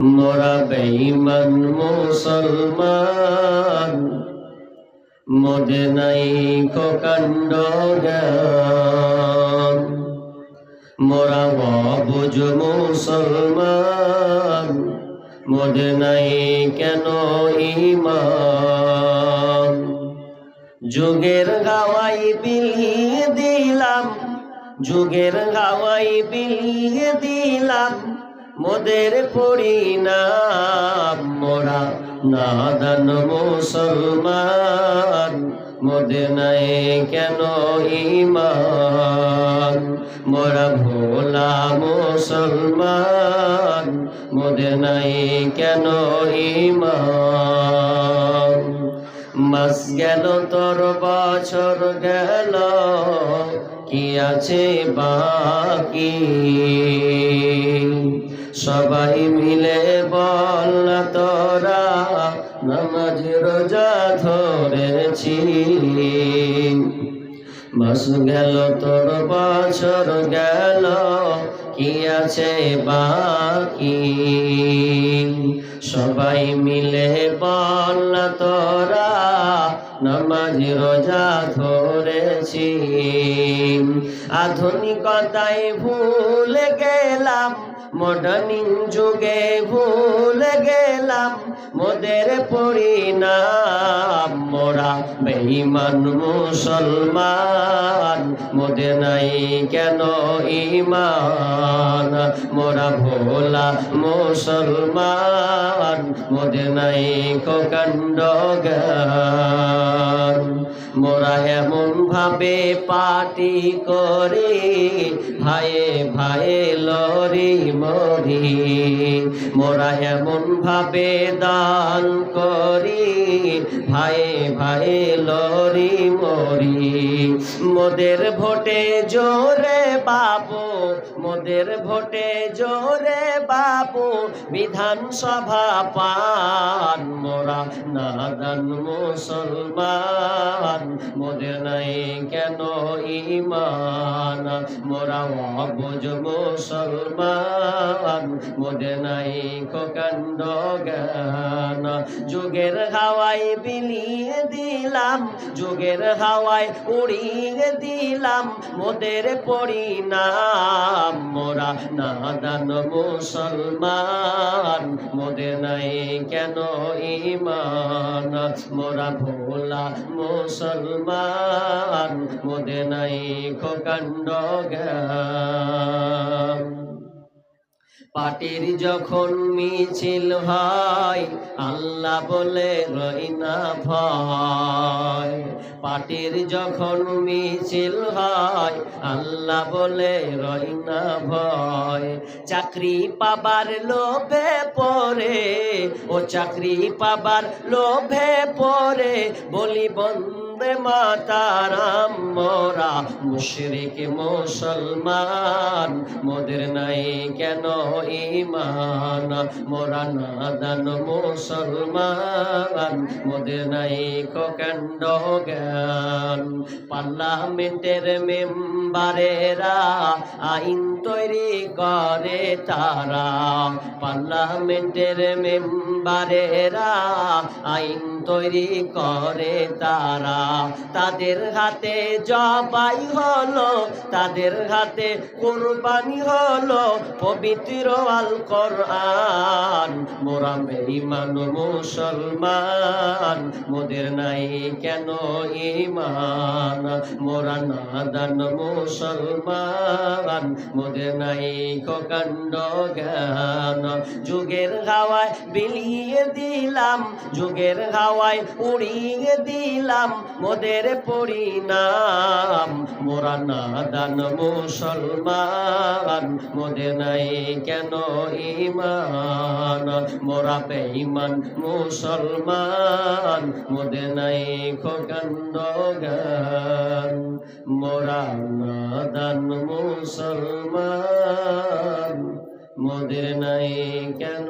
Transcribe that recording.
মোরা বেঈমান মুসলমান মোদে নাই কাণ্ড জ্ঞান। মোরা অবুজ মুসলমান মোদে নাই কেন ইমান? যুগের গাওয়াই বিলিয়ে দিলাম, যুগের গাওয়াই বিলিয়ে দিলাম মোদের পরিণাম, মোরা নাদান মুসলমান। মোদে নাই কেন ইমান মোরা ভোলা মুসলমান। মোদে নাই কেন ইমান মাস গেল, তোর বছর গেল। কি আছে বাকি? সবাই মিলে বল তোরা, নামাজ রোজা ধরেছি। মাস গেল তোর, বছর গেল, কি আছে বাকি? সবাই মিলে বল তোরা নামাজ রোজা ধরেছি। আধুনিকতায় ভুলে গেলাম মডার্নিং যুগে ভুলে গেলাম, মোদের পরিণাম। মোরা বেঈমান মুসলমান, মোদের নাই কেন ইমান মোরা ভোলা মুসলমান, মোদের নাই কাণ্ড জ্ঞান। মোরা এমন ভাবে পাটি করে, ভাইয়ে ভাইয়ে লরি মরি। মোরা এমন ভাবে দান করি, ভাইয়ে ভাইয়ে লরি মরি। মোদের ভোটে জোরে বাবু, মোদের ভোটে জোরে বাবু, বিধানসভা পান মোরা নাদান মুসলমান। মোদের নাই কেন ইমান মোরা অবুজ মুসলমান। মোদের নাই কাণ্ড জ্ঞান। যুগের হাওয়ায় বিলিয়ে দিলাম, যুগের হাওয়ায় উড়িয়ে দিলাম মোদের পরিণাম। মোরা নাদান মুসলমান মোদের নাই কেন ইমান মোরা ভোলা মুসলমান মোদের নাই খোকাণ্ড জ্ঞান। পাটির যখন মিছিল হয়, আল্লাহ বলে, রই না ভয়। পাটির যখন মিছিল হয়, আল্লাহ বলে, রই না ভয়। চাকরি পাবার লোভে পড়ে, ও চাকরি পাবার লোভে পড়ে, বলি বন্দে মাতারাম মোরা মুশরিক মুসলমান, মোদের নাই কেন ইমান মোরা নাদান মুসলমান, মোদের নাই কাণ্ড জ্ঞান। পার্লামেন্টের মেম্বারেরা আইন তৈরি করে তারা, পার্লামেন্টের মেম্বারেরা আইন তৈরি করে তারা। তাদের হাতে জবাই হলো, তাদের হাতে কোরবানি হলো পবিত্র আল কোরআন মোরা বেঈমান মুসলমান, মোদের নাই কেন ইমান মোরা নাদান মুসলমান, মোদের নাই কাণ্ড জ্ঞান? যুগের হাওয়ায় বিলিয়ে দিলাম, যুগের হাওয়ায় উড়িয়ে দিলাম মোদের পরিণাম। মোরা নাদান মুসলমান মোদের নাই কেন ইমান মোরা বেঈমান মুসলমান মোদের নাই জ্ঞান মোরা নাদান মুসলমান, মোদের নাই কেন